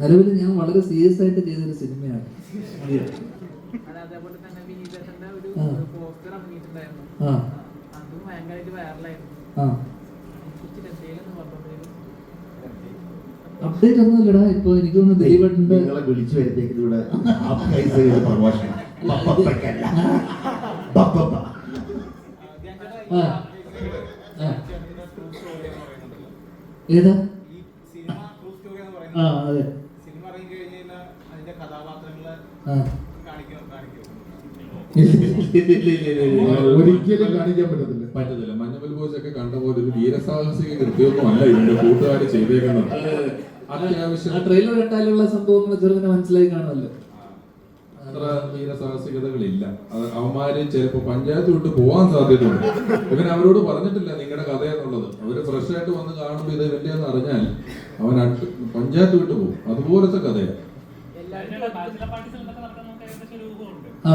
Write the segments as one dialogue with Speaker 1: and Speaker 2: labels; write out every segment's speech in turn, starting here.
Speaker 1: നിലവിൽ ഞാൻ വളരെ സീരിയസ് ആയിട്ട് ചെയ്തൊരു സിനിമയാണ്.
Speaker 2: അപ്ഡേറ്റ് ഒന്നും
Speaker 1: ഇല്ലടാ. ഇപ്പൊ എനിക്ക് തോന്നുന്നു ദിലീപേട്ടന്റെ
Speaker 3: നിങ്ങളെ വിളിച്ചു വരുത്തേക്ക് ഇവിടെ
Speaker 1: ഏതാ
Speaker 4: ഈ സിനിമ ട്രൂ സ്റ്റോറി എന്ന്
Speaker 1: ആ അതെ.
Speaker 5: ഒരിക്കലും കാണിക്കാൻ പറ്റത്തില്ല
Speaker 6: പറ്റത്തില്ല മഞ്ഞുമൽ ബോയ്സ് ഒക്കെ കണ്ട പോലെ ഒരു വീരസാഹസിക കൃത്യമൊന്നും അല്ല ഇതിന്റെ കൂട്ടുകാർ ചെയ്തേക്കുന്നത് അത്യാവശ്യം
Speaker 1: ആ ട്രെയിലർ ഇട്ടാലുള്ള സംഭവങ്ങൾ ചെറുങ്ങനെ മനസ്സിലായി കാണുമല്ലോ
Speaker 6: അത്ര വീരസാഹസികതകളില്ല സാഹസികതകളില്ല. അവന്മാര് ചിലപ്പോ പഞ്ചായത്ത് വിട്ട് പോവാൻ സാധ്യതയുണ്ട്. ഇവൻ അവരോട് പറഞ്ഞിട്ടില്ല നിങ്ങളുടെ കഥ എന്നുള്ളത് അവർ ഫ്രഷ് ആയിട്ട് വന്ന് കാണുമ്പോൾ ഇത് ഇവന്റെ എന്ന് അറിഞ്ഞാൽ അവൻ പഞ്ചായത്ത് വിട്ട് പോകും. അതുപോലത്തെ കഥയാണ്
Speaker 1: ആ.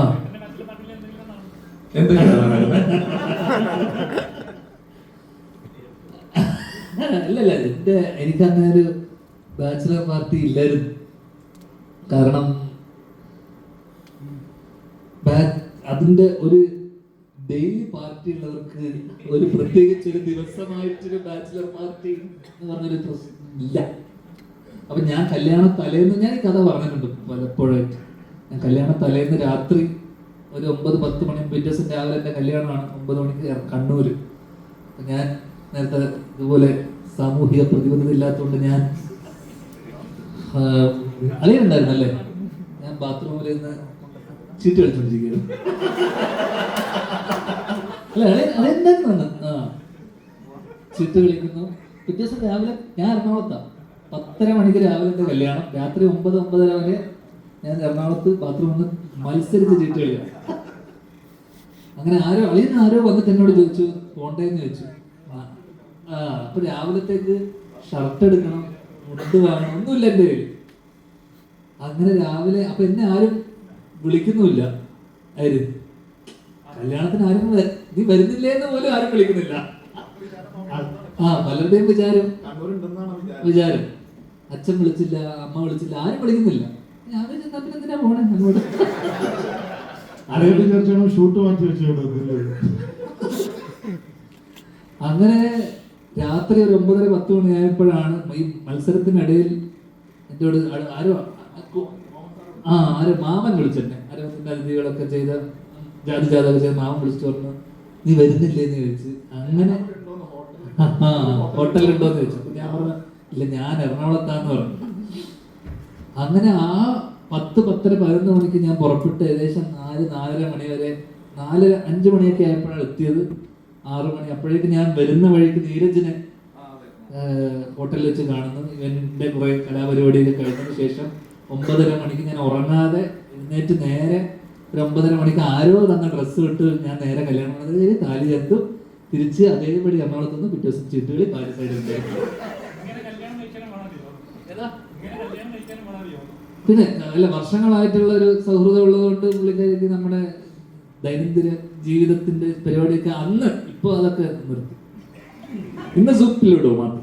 Speaker 1: അല്ലല്ല എന്റെ എനിക്ക് അങ്ങനെ ഒരു ബാച്ചിലർ പാർട്ടി ഇല്ലായിരുന്നു കാരണം അതിന്റെ ഒരു ഡെയിലി പാർട്ടി ഉള്ളവർക്ക് ഒരു പ്രത്യേകിച്ച് ഒരു ദിവസമായിട്ടൊരു ബാച്ചിലർ പാർട്ടി എന്ന് പറഞ്ഞൊരു ഇല്ല അപ്പൊ ഞാൻ കല്യാണ തലേന്ന് ഞാൻ ഈ കഥ പറഞ്ഞിട്ടുണ്ട് പലപ്പോഴായിട്ട്. ഞാൻ കല്യാണ തലേന്ന് രാത്രി ഒരു ഒമ്പത് പത്ത് മണി പിറ്റേ ദിവസം രാവിലെ എന്റെ കല്യാണമാണ്. ഒമ്പത് മണിക്ക് കണ്ണൂര്. ഞാൻ നേരത്തെ ഇതുപോലെ സാമൂഹിക പ്രതിബദ്ധത ഇല്ലാത്തതുകൊണ്ട് ഞാൻ അളിയുണ്ടായിരുന്നല്ലേ ഞാൻ ബാത്റൂമിൽ നിന്ന് ചീട്ട് കളിച്ചോണ്ടിരിക്കുകയായിരുന്നു അല്ല ചീട്ട് കളിക്കുന്നു. പിറ്റേ ദിവസം രാവിലെ ഞാൻ എറണാകുളത്താണ് പത്തര മണിക്ക് രാവിലെ എന്റെ കല്യാണം. രാത്രി ഒമ്പത് ഒമ്പതര വരെ ഞാൻ എറണാകുളത്ത് ബാത്റൂമിൽ മത്സരിച്ച് ചീട്ട് കളിയാണ് അങ്ങനെ ആരോ അളിയുന്ന ആരോ വന്നിട്ട് എന്നോട് ചോദിച്ചു പോണ്ടേന്ന് ചോദിച്ചു. ആ, അപ്പൊ രാവിലത്തേക്ക് ഷർട്ട് എടുക്കണം മുണ്ട് വാങ്ങണം ഒന്നുമില്ല എന്റെ കയ്യിൽ അങ്ങനെ രാവിലെ അപ്പൊ എന്നെ ആരും വിളിക്കുന്നുമില്ല. ആര്? കല്യാണത്തിന് ആരും നീ വരുന്നില്ലേ എന്ന് പോലും ആരും വിളിക്കുന്നില്ല. ആ പലരുടെയും വിചാരം.
Speaker 3: വിചാരം.
Speaker 1: അച്ഛൻ വിളിച്ചില്ല അമ്മ വിളിച്ചില്ല ആരും വിളിക്കുന്നില്ല. ഞാൻ പിന്നെ എന്തിനാ പോണേ? അങ്ങോട്ട്
Speaker 5: ഷൂട്ട് മാറ്റി
Speaker 1: അങ്ങനെ രാത്രി ഒരു ഒമ്പതര പത്ത് മണിയായപ്പോഴാണ് ഈ മത്സരത്തിനിടയിൽ എന്നോട് ആരോ ആ ആര് മാമൻ വിളിച്ചെന്നെ. അരവത്തിന്റെ അതിഥികളൊക്കെ ചെയ്ത ജാതി ജാതക ചെയ്ത മാമൻ വിളിച്ചു പറഞ്ഞു നീ വരുന്നില്ലേ എന്ന് ചോദിച്ചു. അങ്ങനെ ആ ഹോട്ടലിലുണ്ടോ എന്ന് ചോദിച്ചു. ഞാൻ പറഞ്ഞു ഇല്ല ഞാൻ എറണാകുളത്താന്ന് പറഞ്ഞു. അങ്ങനെ ആ പത്ത് പത്തര പതിനൊന്ന് മണിക്ക് ഞാൻ പുറപ്പെട്ട് ഏകദേശം നാല് നാലര മണി വരെ നാല് അഞ്ച് മണിയൊക്കെ ആയപ്പോഴാണ് എത്തിയത്. ആറു മണി അപ്പോഴേക്ക് ഞാൻ വരുന്ന വഴിക്ക് നീരജിനെ ഹോട്ടലിൽ വെച്ച് കാണുന്നു. ഇവന്റെ കുറെ കലാപരിപാടിയൊക്കെ കഴിഞ്ഞതിന് ശേഷം ഒമ്പതര മണിക്ക് ഞാൻ ഉറങ്ങാതെ എഴുന്നേറ്റ് നേരെ ഒരു ഒമ്പതര മണിക്ക് ആരോ തന്ന ഡ്രസ്സ് ഇട്ട് ഞാൻ നേരെ കല്യാണം ചെയ്ത് താലി ചേർത്തു തിരിച്ച് അതേപടി എറണാകുളത്ത് നിന്ന് പിറ്റേ ദിവസം ചീട്ടുകളി താലി സൈഡ് പിന്നെ അല്ല വർഷങ്ങളായിട്ടുള്ള ഒരു സൗഹൃദം ഉള്ളതുകൊണ്ട് പുള്ളിക്കാരിക്ക് നമ്മുടെ ദൈനംദിന ജീവിതത്തിന്റെ പരിപാടിയൊക്കെ അന്ന് ഇപ്പൊ അതൊക്കെ നിർത്തി. ഇന്ന് സൂപ്പിലിടുമോ മാത്രം.